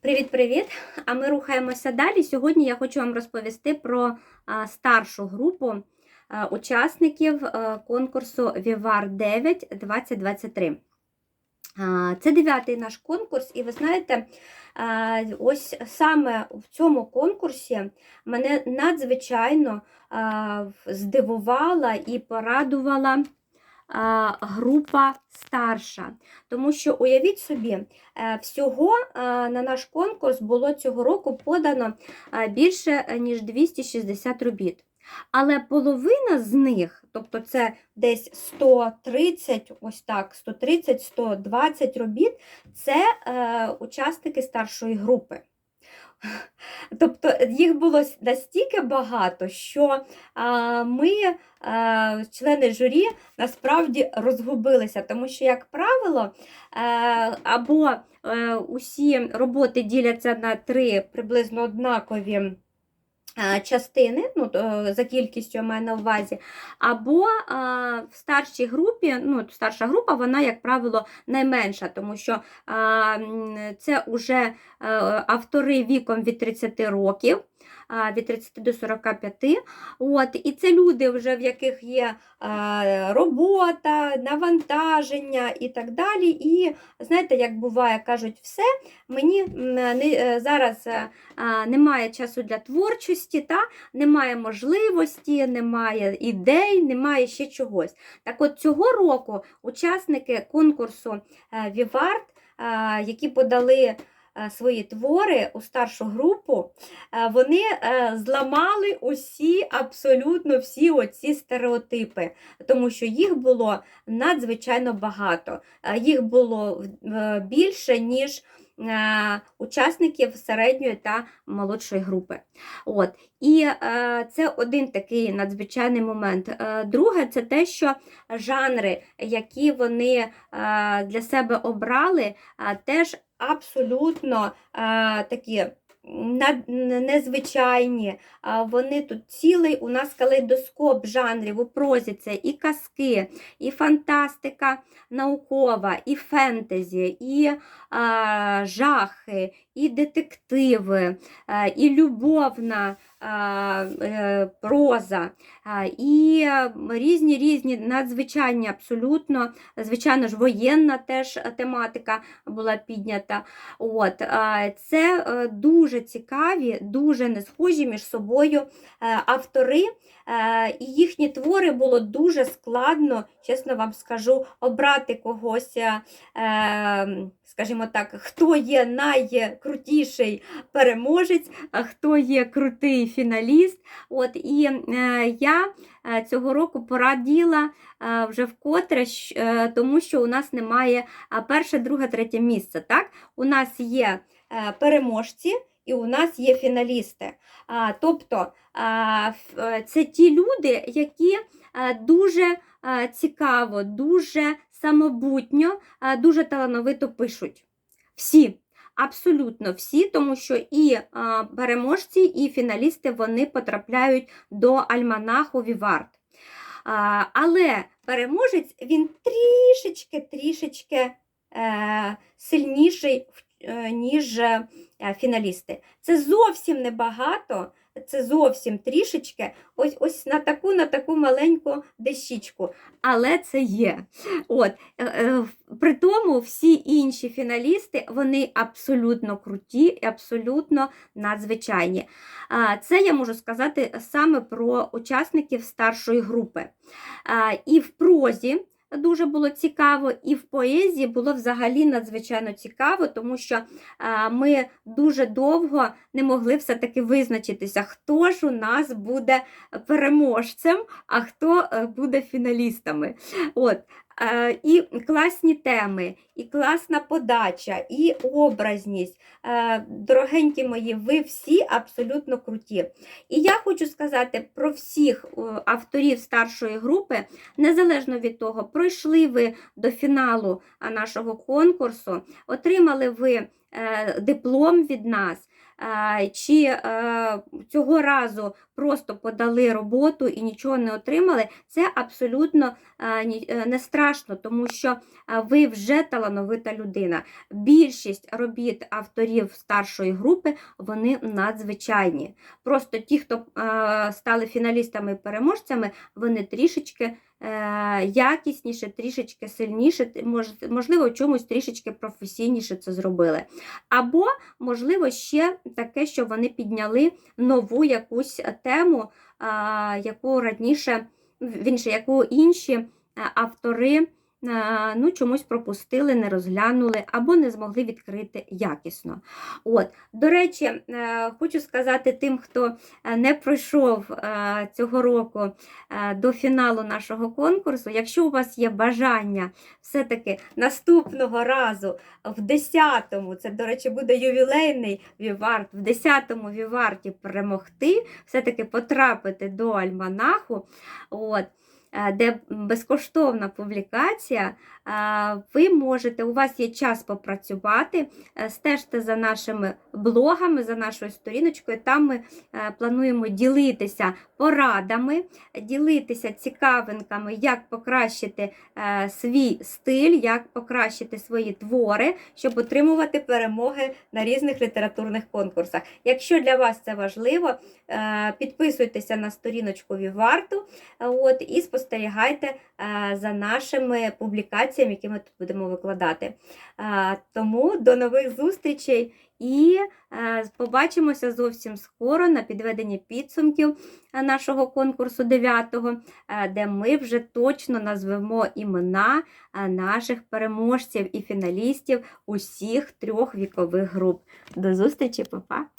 Привіт-привіт! А ми рухаємося далі. Сьогодні я хочу вам розповісти про старшу групу учасників конкурсу Vivar 9 2023. Це дев'ятий наш конкурс, і ви знаєте, ось саме в цьому конкурсі мене надзвичайно здивувала і порадувала група старша. Тому що уявіть собі, е, всього е, на наш конкурс було цього року подано е, більше ніж 260 робіт. Але половина з них, тобто це десь 130, ось так, 130-120 робіт, це е, учасники старшої групи. Тобто їх було настільки багато, що а, ми, а, члени журі, насправді розгубилися, тому що, як правило, а, або а, усі роботи діляться на три приблизно однакові. Е, Частини, ну, е, за кількістю я маю на увазі, або в старшій групі, ну, старша група, вона, як правило, найменша, тому що це вже е, автори віком від 30 років, від 30 до 45. От, і це люди, вже в яких є робота, навантаження і так далі. І знаєте, як буває, кажуть, все, мені не, е, зараз е, немає часу для творчості, та? немає можливості, немає ідей, немає ще чогось. Так от цього року учасники конкурсу Вівард, е, які подали свої твори у старшу групу, е, вони е, зламали усі, абсолютно всі оці стереотипи, тому що їх було надзвичайно багато. Е, Їх було е, більше, ніж е, учасників середньої та молодшої групи. От. І е, це один такий надзвичайний момент. Е, друге, це те, що жанри, які вони е, для себе обрали, е, теж абсолютно е, такі. Незвичайні, А вони тут цілий у нас калейдоскоп жанрів у прозі це і казки, і фантастика наукова, і фентезі, і а, жахи, і детективи, і любовна е, проза, і е, різні різні надзвичайні абсолютно, звичайно ж, воєнна теж тематика була піднята. От, це е, дуже цікаві, дуже не схожі між собою е, автори, е, і їхні твори було дуже складно, чесно вам скажу, обрати когось, е, скажімо так, хто є найкрутіший переможець, хто є крутий фіналіст. От, і е, я е, цього року пораділа е, вже вкотре, тому що у нас немає перше, друге, третє місце. Так? У нас є переможці. І у нас є фіналісти. А, тобто а, це ті люди, які дуже цікаво, дуже самобутньо, дуже талановито пишуть. Всі. Абсолютно всі, тому що і переможці, і фіналісти вони потрапляють до альманаху Вівард. Але переможець він трішечки, трішечки е, сильніший, е, ніж е, фіналісти. Це зовсім небагато, це зовсім трішечки, ось ось на таку на таку маленьку дещічку. Але це є. От, е, е, при тому всі інші фіналісти вони абсолютно круті і абсолютно надзвичайні. Це я можу сказати саме про учасників старшої групи. І в прозі. Дуже було цікаво, і в поезії було взагалі надзвичайно цікаво, тому що ми дуже довго не могли все-таки визначитися, хто ж у нас буде переможцем, а хто е, буде фіналістами. От. Е, І класні теми, і класна подача, і образність. Е, Дорогенькі мої, ви всі абсолютно круті. І я хочу сказати про всіх е, авторів старшої групи, незалежно від того, пройшли ви до фіналу нашого конкурсу, отримали ви диплом від нас. Чи е, цього разу просто подали роботу і нічого не отримали, це абсолютно е, е, не страшно, тому що ви вже талановита людина. Більшість робіт авторів старшої групи вони надзвичайні. Просто ті, хто стали фіналістами і переможцями, вони трішечки якісніше, трішечки сильніше, можливо, чомусь трішечки професійніше це зробили. Або, можливо, ще таке, що вони підняли нову якусь тему, яку раніше, в- інше, яку інші е, автори е, ну, чомусь пропустили, не розглянули або не змогли відкрити якісно. От, до речі, е, хочу сказати тим, хто е, не пройшов е, цього року е, до фіналу нашого конкурсу. Якщо у вас є бажання все-таки наступного разу в 10-му, це, до речі, буде ювілейний Віварт, в 10-му Віварті перемогти, все-таки потрапити до альманаху. От, е, де безкоштовна публікація, е, ви можете, у вас є час попрацювати, е, стежте за нашими блогами, за нашою сторіночкою. Там ми е, плануємо ділитися порадами, ділитися цікавинками, як покращити е, свій стиль, як покращити свої твори, щоб отримувати перемоги на різних літературних конкурсах. Якщо для вас це важливо, е, підписуйтеся на сторіночку Віварту е, от, і спостерігайте е, за нашими публікаціями, які ми тут будемо викладати. Е, Тому до нових зустрічей і е, побачимося зовсім скоро на підведенні підсумків нашого конкурсу 9-го, е, де ми вже точно назвемо імена наших переможців і фіналістів усіх трьох вікових груп. До зустрічі, па-па!